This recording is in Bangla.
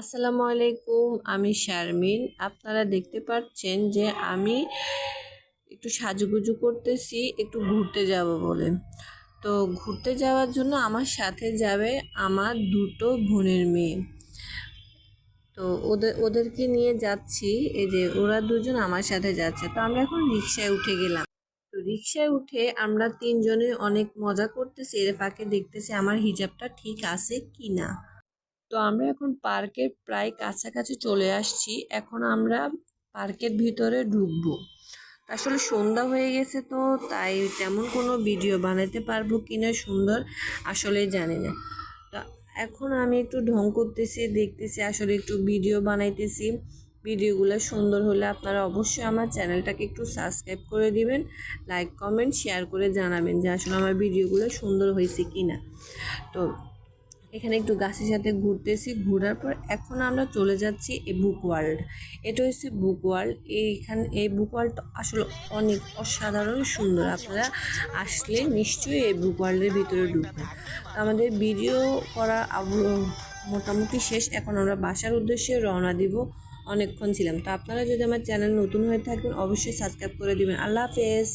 আসসালামু আলাইকুম, আমি শারমিন। আপনারা দেখতে পাচ্ছেন যে আমি একটু সাজুগুজু করতেছি, একটু ঘুরতে যাব বলে। তো ঘুরতে যাওয়ার জন্য আমার সাথে যাবে আমার দুটো বোনের মেয়ে। তো ওদের ওদেরকে নিয়ে যাচ্ছি, এই যে ওরা দুজন আমার সাথে যাচ্ছে। তো আমরা এখন রিক্সায় উঠে গেলাম। তো রিক্সায় উঠে আমরা তিনজনে অনেক মজা করতেছি, এর ফাঁকে দেখতেছি আমার হিজাবটা ঠিক আছে কি না তো আমরা এখন পার্কের প্রায় কাছাকাছি চলে আসছি। এখন আমরা পার্কের ভিতরে ঢুকবো। আসলে সন্ধ্যা হয়ে গেছে তো, তাই তেমন কোনো ভিডিও বানাতে পারব কি না সুন্দর আসলে জানি না। তো এখন আমি একটু ঢং করতেছি, দেখতেছি আসলে একটু ভিডিও বানাইতেছি। ভিডিওগুলো সুন্দর হলে আপনারা অবশ্যই আমার চ্যানেলটাকে একটু সাবস্ক্রাইব করে দিবেন, লাইক, কমেন্ট, শেয়ার করে জানাবেন যে আসলে আমার ভিডিওগুলো সুন্দর হয়েছে কি না তো এখানে একটু গাছের সাথে ঘুরতেছি, ঘোরার পর এখন আমরা চলে যাচ্ছি এই বুক ওয়ার্ল্ড এটা হচ্ছে বুক ওয়ার্ল্ড এইখানে, এই বুক ওয়ার্ল্ড আসলে অনেক অসাধারণ সুন্দর। আপনারা আসলে নিশ্চয়ই এই বুক ওয়ার্ল্ডের ভিতরে ঢুকবেন। আমাদের ভিডিও করা মোটামুটি শেষ। এখন আমরা বাসার উদ্দেশ্যে রওনা দিব। অনেকক্ষণ ছিলাম। তো আপনারা যদি আমার চ্যানেল নতুন হয়ে থাকেন, অবশ্যই সাবস্ক্রাইব করে দিবেন। আল্লাহ হাফেজ।